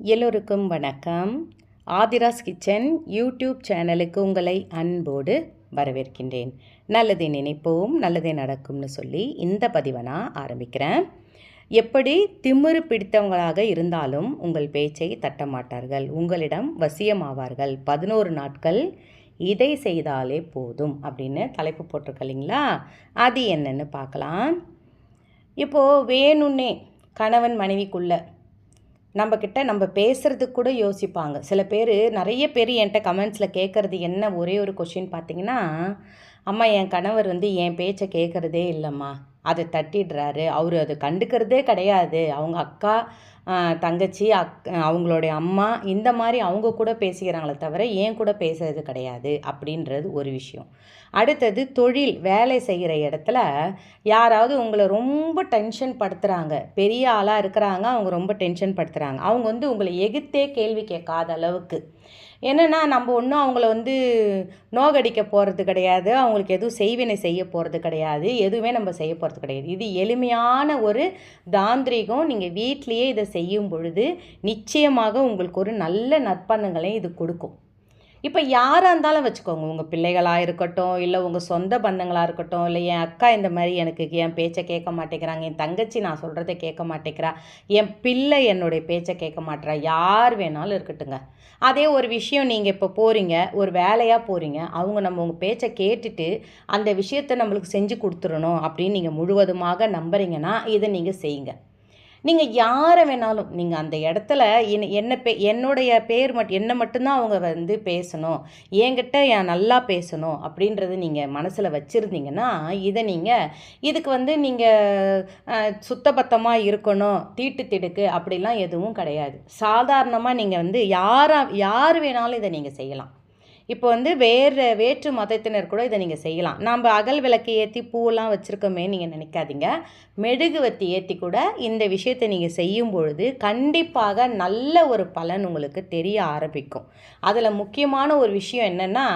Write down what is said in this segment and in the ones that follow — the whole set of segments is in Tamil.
எல்லோருக்கும் வணக்கம். ஆதிராஸ் கிச்சன் யூடியூப் சேனலுக்கு உங்களை அன்போடு வரவேற்கின்றேன். நல்லதை நினைப்போம் நல்லதே நடக்கும்னு சொல்லி இந்த பதிவை நான் ஆரம்பிக்கிறேன். எப்படி திமிரு பிடித்தவங்களாக இருந்தாலும் உங்கள் பேச்சை தட்ட மாட்டார்கள். உங்களிடம் வசியமாவார்கள். பதினோரு நாட்கள் இதை செய்தாலே போதும் அப்படின்னு தலைப்பு போட்டிருக்கலைங்களா அது என்னன்னு பார்க்கலாம். இப்போது வேணும்னே கணவன் மனைவிக்குள்ளே நம்ம கிட்ட நம்ம பேசுகிறதுக்கு கூட யோசிப்பாங்க. சில பேர் நிறைய பேர் என்கிட்ட கமெண்ட்ஸில் கேட்குறது என்ன ஒரே ஒரு கொஷின் பார்த்தீங்கன்னா அம்மா என் கணவர் வந்து என் பேச்சை கேட்குறதே இல்லைம்மா. அதை தட்டிடுறாரு. அவர் அதை கண்டுக்கிறதே கிடையாது. அவங்க அக்கா தங்கச்சி அக் அவங்களுடைய அம்மா இந்த மாதிரி அவங்க கூட பேசிக்கிறாங்களே தவிர ஏன் கூட பேசுறது கிடையாது அப்படின்றது ஒரு விஷயம். அடுத்தது தொழில் வேலை செய்கிற இடத்துல யாராவது உங்களை ரொம்ப டென்ஷன் படுத்துகிறாங்க பெரிய ஆளாக இருக்கிறாங்க அவங்க ரொம்ப டென்ஷன் படுத்துகிறாங்க அவங்க வந்து உங்களை எகிர்த்தே கேள்வி கேட்காத அளவுக்கு. என்னென்னா நம்ம ஒன்றும் அவங்கள வந்து நோகடிக்க போகிறது கிடையாது. அவங்களுக்கு எதுவும் செய்வினை செய்ய போகிறது கிடையாது. எதுவுமே நம்ம செய்ய போகிறது கிடையாது. இது எளிமையான ஒரு தாந்திரிகம். நீங்கள் வீட்டிலையே இதை செய்யும் பொழுது நிச்சயமாக உங்களுக்கு ஒரு நல்ல நற்பண்ணுங்களை இது கொடுக்கும். இப்போ யாராக இருந்தாலும் வச்சுக்கோங்க. உங்கள் பிள்ளைகளாக இருக்கட்டும் இல்லை உங்கள் சொந்த பந்தங்களாக இருக்கட்டும் இல்லை என் அக்கா இந்த மாதிரி எனக்கு என் பேச்சை கேட்க மாட்டேங்கிறாங்க. என் தங்கச்சி நான் சொல்கிறத கேட்க மாட்டேங்கிறா. என் பிள்ளை என்னுடைய பேச்சை கேட்க மாட்டேறா. யார் வேணாலும் இருக்கட்டுங்க. அதே ஒரு விஷயம் நீங்கள் இப்போ போகிறீங்க ஒரு வேலையாக போகிறீங்க அவங்க நம்ம உங்கள் பேச்சை கேட்டுட்டு அந்த விஷயத்தை நம்மளுக்கு செஞ்சு கொடுத்துடணும் அப்படின்னு நீங்கள் முழுவதுமாக நம்புறீங்கன்னா இதை நீங்கள் செய்யுங்க. நீங்கள் யாரை வேணாலும் நீங்கள் அந்த இடத்துல என்ன என்ன பே என்னுடைய பேர் மட்டும் என்ன மட்டும்தான் அவங்க வந்து பேசணும். என்கிட்ட என் நல்லா பேசணும் அப்படின்றது நீங்கள் மனசில் வச்சுருந்தீங்கன்னா இதை நீங்கள் இதுக்கு வந்து நீங்கள் சுத்தபத்தமாக இருக்கணும் தீட்டு திடுக்கு அப்படிலாம் எதுவும் கிடையாது. சாதாரணமாக நீங்கள் வந்து யாரா யார் வேணாலும் இதை நீங்கள் செய்யலாம். இப்போ வந்து வேறு வேற்று மதத்தினர் கூட இதை நீங்கள் செய்யலாம். நம்ம அகல் விளக்கு ஏற்றி பூவெல்லாம் வச்சுருக்கோமே நீங்கள் நினைக்காதீங்க. மெழுகுவத்தி ஏற்றி கூட இந்த விஷயத்தை நீங்கள் செய்யும் பொழுது கண்டிப்பாக நல்ல ஒரு பலன் உங்களுக்கு தெரிய ஆரம்பிக்கும். அதில் முக்கியமான ஒரு விஷயம் என்னென்னா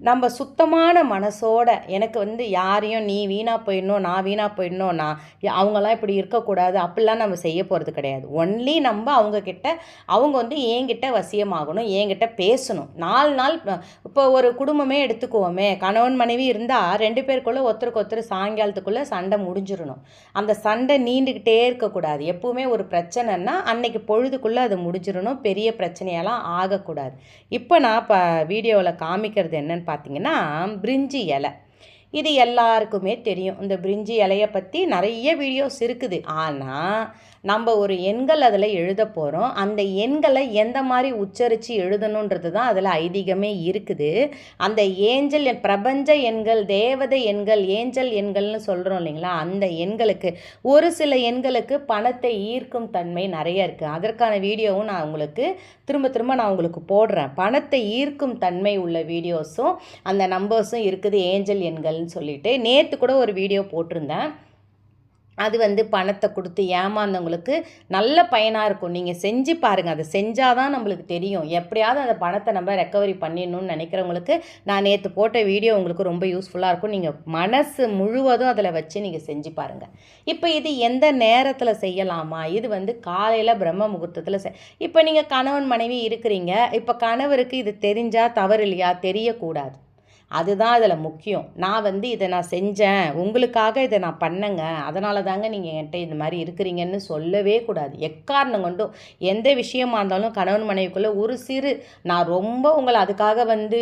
நம்ம சுத்தமான மனசோட எனக்கு வந்து யாரையும் நீ வீணாக போயிடணும் நான் வீணாக போயிடணும் நான் அவங்களாம் இப்படி இருக்கக்கூடாது அப்படிலாம் நம்ம செய்ய போகிறது கிடையாது. ஒன்லி நம்ம அவங்கக்கிட்ட அவங்க வந்து என்கிட்ட வசியமாகணும் என்கிட்ட பேசணும். நாலு நாள் இப்போ ஒரு குடும்பமே எடுத்துக்குவோமே கணவன் மனைவி இருந்தால் ரெண்டு பேருக்குள்ளே ஒருத்தருக்கு ஒருத்தர் சாயங்காலத்துக்குள்ளே சண்டை முடிஞ்சிடணும். அந்த சண்டை நீண்டுக்கிட்டே இருக்கக்கூடாது. எப்பவுமே ஒரு பிரச்சனைன்னா அன்னைக்கு பொழுதுக்குள்ளே அது முடிஞ்சிடணும். பெரிய பிரச்சனையெல்லாம் ஆகக்கூடாது. இப்போ நான் இப்போ வீடியோவில் காமிக்கிறது என்னன்னு பார்த்தீங்கன்னா பிரிஞ்சி இலை. இது எல்லாருக்குமே தெரியும். இந்த பிரிஞ்சி இலையை பற்றி நிறைய வீடியோஸ் இருக்குது. ஆனால் நம்ம ஒரு எண்கள் அதில் எழுத போகிறோம் அந்த எண்களை எந்த மாதிரி உச்சரித்து எழுதணுன்றது தான் அதில் ஐதீகமே இருக்குது. அந்த ஏஞ்சல் பிரபஞ்ச எண்கள் தேவதை எண்கள் ஏஞ்சல் எண்கள்னு சொல்கிறோம் இல்லைங்களா? அந்த எண்களுக்கு ஒரு சில எண்களுக்கு பணத்தை ஈர்க்கும் தன்மை நிறைய இருக்குது அதற்கான வீடியோவும் நான் உங்களுக்கு திரும்ப திரும்ப நான் உங்களுக்கு போடுறேன். பணத்தை ஈர்க்கும் தன்மை உள்ள வீடியோஸும் அந்த நம்பர்ஸும் இருக்குது ஏஞ்சல் எண்கள்னு சொல்லிட்டு. நேற்று கூட ஒரு வீடியோ போட்டிருந்தேன். அது வந்து பணத்தை கொடுத்து ஏமாந்தவங்களுக்கு நல்ல பயனாக இருக்கும். நீங்கள் செஞ்சு பாருங்கள் அதை செஞ்சால் தான் நம்மளுக்கு தெரியும். எப்படியாவது அந்த பணத்தை நம்ம ரெக்கவரி பண்ணிடணும்னு நினைக்கிறவங்களுக்கு நான் நேற்று போட்ட வீடியோ உங்களுக்கு ரொம்ப யூஸ்ஃபுல்லாக இருக்கும். நீங்கள் மனசு முழுவதும் அதில் வச்சு நீங்கள் செஞ்சு பாருங்கள் இப்போ இது எந்த நேரத்தில் செய்யலாமா? இது வந்து காலையில் பிரம்ம முகூர்த்தத்தில் செய் இப்போ நீங்கள் கணவன் மனைவி இருக்கிறீங்க. இப்போ கணவருக்கு இது தெரிஞ்சால் தவறு இல்லையா? தெரியக்கூடாது. அதுதான் இதில் முக்கியம். நான் வந்து இதை நான் செஞ்சேன். உங்களுக்காக இதை நான் பண்ணேங்க. அதனால தாங்க நீங்கள் என்கிட்ட இந்த மாதிரி இருக்கிறீங்கன்னு சொல்லவே கூடாது. எக்காரணம் கொண்டும் எந்த விஷயமா இருந்தாலும் கணவன் மனைவிக்குள்ளே ஒரு சிறு நான் ரொம்ப உங்களை அதுக்காக வந்து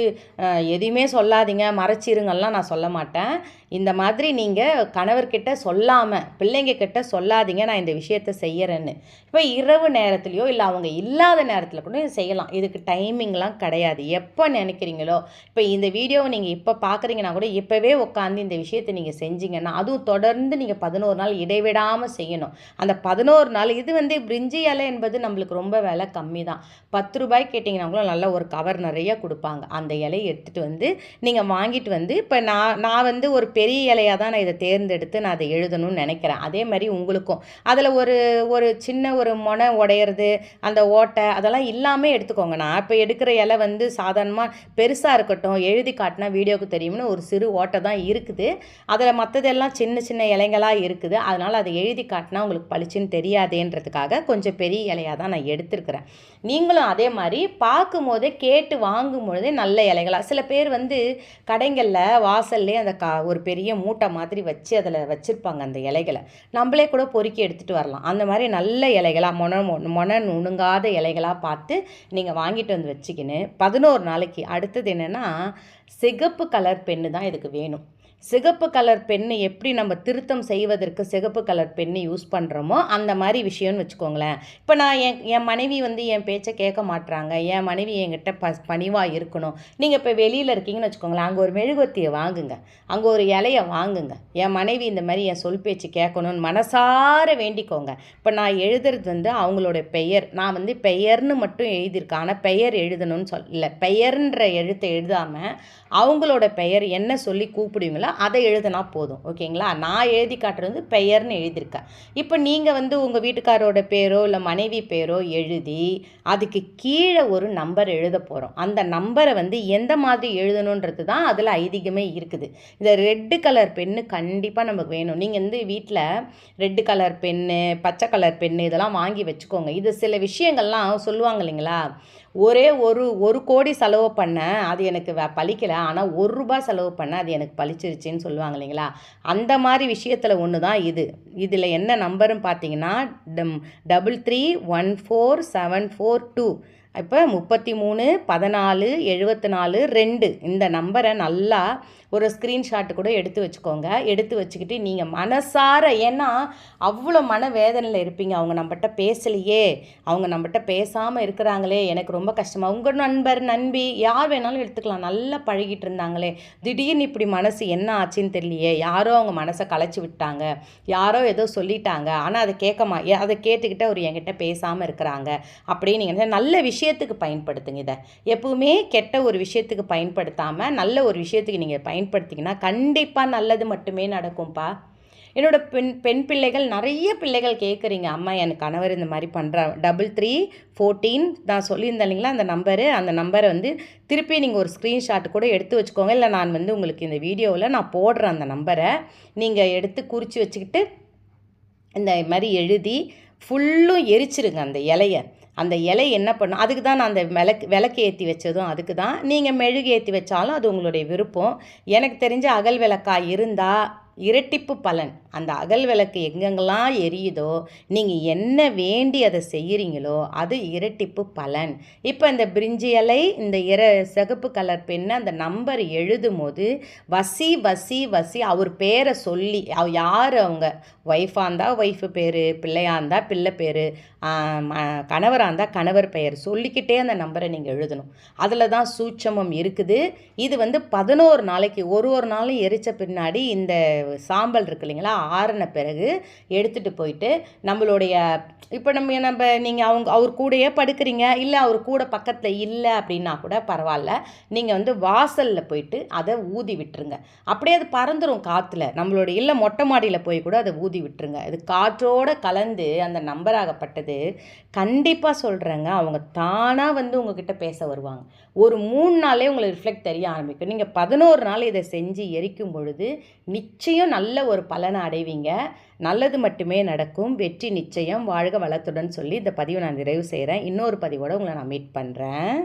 எதையுமே சொல்லாதீங்க மறைச்சிருங்கலாம் நான் சொல்ல மாட்டேன். இந்த மாதிரி நீங்கள் கணவர்கிட்ட சொல்லாமல் பிள்ளைங்க கிட்ட சொல்லாதீங்க நான் இந்த விஷயத்தை செய்கிறேன்னு இப்போ இரவு நேரத்துலையோ இல்லை அவங்க இல்லாத நேரத்தில் கூட செய்யலாம். இதுக்கு டைமிங்லாம் கிடையாது. எப்போ நினைக்கிறீங்களோ இப்போ இந்த வீடியோவை நீங்கள் இப்போ பார்க்குறீங்கன்னா கூட இப்போவே உட்காந்து இந்த விஷயத்தை நீங்கள் செஞ்சீங்கன்னா அதுவும் தொடர்ந்து நீங்கள் பதினோரு நாள் இடைவிடாமல் செய்யணும். அந்த பதினோரு நாள் இது வந்து பிரிஞ்சி இலை என்பது நம்மளுக்கு ரொம்ப விலை கம்மி தான் பத்து ரூபாய் கேட்டிங்கன்னா கூட நல்ல ஒரு கவர் நிறைய கொடுப்பாங்க. அந்த இலையை எடுத்துகிட்டு வந்து நீங்கள் வாங்கிட்டு வந்து இப்போ நான் நான் வந்து ஒரு பெரிய இலையாக தான் நான் இதை தேர்ந்தெடுத்து நான் அதை எழுதணும்னு நினைக்கிறேன். அதே மாதிரி உங்களுக்கும். அதில் ஒரு ஒரு சின்ன ஒரு முனை உடையிறது அந்த ஓட்டை அதெல்லாம் இல்லாமல் எடுத்துக்கோங்க. நான் இப்போ எடுக்கிற இலை வந்து சாதாரணமாக பெருசாக இருக்கட்டும் எழுதி காட்டினா காட்டினா வீடியோக்கு தெரியும்னு ஒரு சிறு ஓட்டை தான் இருக்குது. அதில் மற்றதெல்லாம் சின்ன சின்ன இலைங்களாக இருக்குது. அதனால் அதை எழுதி காட்டினா உங்களுக்கு பளிச்சுன்னு தெரியாதேன்றதுக்காக கொஞ்சம் பெரிய இலையாக தான் நான் எடுத்திருக்கிறேன். நீங்களும் அதே மாதிரி பார்க்கும் போதே கேட்டு வாங்கும் பொழுதே நல்ல இலைகளாக சில பேர் வந்து கடைங்களில் வாசல்லே அந்த கா ஒரு பெரிய மூட்டை மாதிரி வச்சு அதில் வச்சுருப்பாங்க அந்த இலைகளை. நம்மளே கூட பொறுக்கி எடுத்துகிட்டு வரலாம். அந்த மாதிரி நல்ல இலைகளாக மொன மொன நுணுங்காத இலைகளாக பார்த்து நீங்கள் வாங்கிட்டு வந்து வச்சுக்கின்னு பதினோரு நாளைக்கு அடுத்தது என்னென்னா சிகப்பு கலர் பெண்ணு தான் இதுக்கு வேணும். சிகப்பு கலர் பெண்ணு எப்படி நம்ம திருத்தம் செய்வதற்கு சிகப்பு கலர் பெண்ணு யூஸ் பண்ணுறோமோ அந்த மாதிரி விஷயம்னு வச்சுக்கோங்களேன். இப்போ நான் என் என் மனைவி வந்து என் பேச்சை கேட்க மாட்டுறாங்க என் மனைவி என்கிட்ட ப பணிவாக இருக்கணும். நீங்கள் இப்போ வெளியில் இருக்கீங்கன்னு வச்சுக்கோங்களேன். அங்கே ஒரு மெழுகுவத்தியை வாங்குங்க. அங்கே ஒரு இலையை வாங்குங்க. என் மனைவி இந்த மாதிரி என் சொல் பேச்சு கேட்கணும்னு மனசார வேண்டிக்கோங்க. இப்போ நான் எழுதுறது வந்து அவங்களோட பெயர். நான் வந்து பெயர்னு மட்டும் எழுதியிருக்கேன். ஆனால் பெயர் எழுதணும்னு சொல்ல பெயர்ன்ற எழுத்தை எழுதாமல் அவங்களோட பெயர் என்ன சொல்லி கூப்பிடுவீங்களோ அதை எழுதினா போதும் ஓகேங்களா? நான் எழுதி காட்டுறது வந்து பெயர்னு எழுதியிருக்கேன் இப்போ நீங்கள் வந்து உங்கள் வீட்டுக்காரோட பேரோ இல்லை மனைவி பேரோ எழுதி அதுக்கு கீழே ஒரு நம்பர் எழுத போகிறோம் அந்த நம்பரை வந்து எந்த மாதிரி எழுதணுன்றது தான் அதில் ஐதீகமே இருக்குது. இந்த ரெட்டு கலர் பென்னு கண்டிப்பாக நமக்கு வேணும். நீங்கள் வந்து வீட்டில் ரெட்டு கலர் பென்னு பச்சை கலர் பென்னு இதெல்லாம் வாங்கி வச்சுக்கோங்க. இது சில விஷயங்கள்லாம் சொல்லுவாங்க இல்லைங்களா? ஒரே ஒரு ஒரு கோடி செலவு பண்ணேன் அது எனக்கு பழிக்கலை. ஆனால் ஒரு ரூபா செலவு பண்ணேன் அது எனக்கு பழிச்சிருச்சின்னு சொல்லுவாங்க இல்லைங்களா? அந்த மாதிரி விஷயத்தில் ஒன்று தான் இது. இதில் என்ன நம்பருன்னு பார்த்தீங்கன்னா double three one four seven four two இப்போ முப்பத்தி மூணு பதினாலு எழுபத்தி நாலு ரெண்டு. இந்த நம்பரை நல்லா ஒரு ஸ்க்ரீன்ஷாட்டு கூட எடுத்து வச்சுக்கோங்க. எடுத்து வச்சுக்கிட்டு நீங்கள் மனசார ஏன்னா அவ்வளோ மன வேதனையில் இருப்பீங்க. அவங்க நம்மகிட்ட பேசலையே. அவங்க நம்மகிட்ட பேசாமல் இருக்கிறாங்களே. எனக்கு ரொம்ப கஷ்டமாக உங்கள் நண்பர் நண்பி யார் வேணாலும் எடுத்துக்கலாம். நல்லா பழகிட்டு இருந்தாங்களே. திடீர்னு இப்படி மனசு என்ன ஆச்சுன்னு தெரியலையே. யாரோ அவங்க மனசை களைச்சி விட்டாங்க. யாரோ ஏதோ சொல்லிட்டாங்க. ஆனால் அதை கேட்கமா அதை கேட்டுக்கிட்டு அவர் என்கிட்ட பேசாமல் இருக்கிறாங்க. அப்படின்னு நீங்கள் நல்ல விஷயம். விஷயத்துக்கு பயன்படுத்துங்க இதை. எப்பவுமே கெட்ட ஒரு விஷயத்துக்கு பயன்படுத்தாமல் நல்ல ஒரு விஷயத்துக்கு நீங்கள் பயன்படுத்திங்கன்னா கண்டிப்பாக நல்லது மட்டுமே நடக்கும்ப்பா என்னோட பெண் பெண் பிள்ளைகள் நிறைய பிள்ளைகள் கேட்குறீங்க அம்மா எனக்கு கணவர் இந்த மாதிரி பண்ணுறா டபுள் த்ரீ ஃபோர்டீன் நான் சொல்லியிருந்தேன் இல்லைங்களா? அந்த நம்பரு அந்த நம்பரை வந்து திருப்பி நீங்கள் ஒரு ஸ்க்ரீன்ஷாட் கூட எடுத்து வச்சுக்கோங்க. இல்லை நான் வந்து உங்களுக்கு இந்த வீடியோவில் நான் போடுறேன் அந்த நம்பரை நீங்கள் எடுத்து குறித்து வச்சுக்கிட்டு இந்த மாதிரி எழுதி ஃபுல்லும் எரிச்சிருங்க அந்த இலையை. அந்த இலை என்ன பண்ணும்? அதுக்கு தான் நான் அந்த விளக்கு விளக்கு ஏற்றி வச்சதும் அதுக்கு தான். நீங்கள் மெழுகு ஏற்றி வச்சாலும் அது உங்களுடைய விருப்பம். எனக்கு தெரிஞ்ச அகல் விளக்காக இருந்தால் இரட்டிப்பு பலன். அந்த அகல் விளக்கு எங்கெங்கெல்லாம் எரியுதோ நீங்கள் என்ன வேண்டி அதை செய்கிறீங்களோ அது இரட்டிப்பு பலன். இப்போ இந்த பிரிஞ்சி இலை இந்த இர சிகப்பு கலர் பெண்ணை அந்த நம்பர் எழுதும் போது வசி வசி வசி அவர் பேரை சொல்லி அவ யார் அவங்க? ஒய்ஃபாக இருந்தால் ஒய்ஃபு பேர் பிள்ளையாக இருந்தால் பிள்ளை பேர் கணவராக இருந்தால் கணவர் பெயர். சொல்லிக்கிட்டே அந்த நம்பரை நீங்கள் எழுதணும். அதில் தான் சூட்சமம் இருக்குது. இது வந்து பதினோரு நாளைக்கு ஒரு ஒரு நாளும் எரித்த பின்னாடி இந்த சாம்பல் இருக்கு இல்லைங்களா ஆறின பிறகு எடுத்துகிட்டு போயிட்டு நம்மளுடைய இப்போ நம்ம நம்ம நீங்கள் அவங்க அவர் கூடயே படுக்கிறீங்க இல்லை அவர் கூட பக்கத்தில் இல்லை அப்படின்னா கூட பரவாயில்ல. நீங்கள் வந்து வாசலில் போயிட்டு அதை ஊதி விட்டுருங்க. அப்படியே அது பறந்துடும் காற்றுல நம்மளுடைய இல்லை மொட்டை மாடியில் போய் கூட அதை ஊதி விட்டுருங்க. இது காற்றோடு கலந்து அந்த நம்பராகப்பட்டது கண்டிப்பாக சொல்கிறேங்க அவங்க தானாக வந்து உங்ககிட்ட பேச வருவாங்க. ஒரு மூணு நாளே உங்களுக்கு ரிஃப்ளெக்ட் தெரிய ஆரம்பிக்கும். நீங்கள் பதினோரு நாள் இதை செஞ்சு எரிக்கும் பொழுது நிச்சயம் நல்ல ஒரு பலனை அடைவீங்க. நல்லது மட்டுமே நடக்கும். வெற்றி நிச்சயம். வாழ்க வளத்துடன் சொல்லி இந்த பதிவை நான் நிறைவு செய்கிறேன் இன்னொரு பதிவோடு உங்களை நான் மீட் பண்ணுறேன்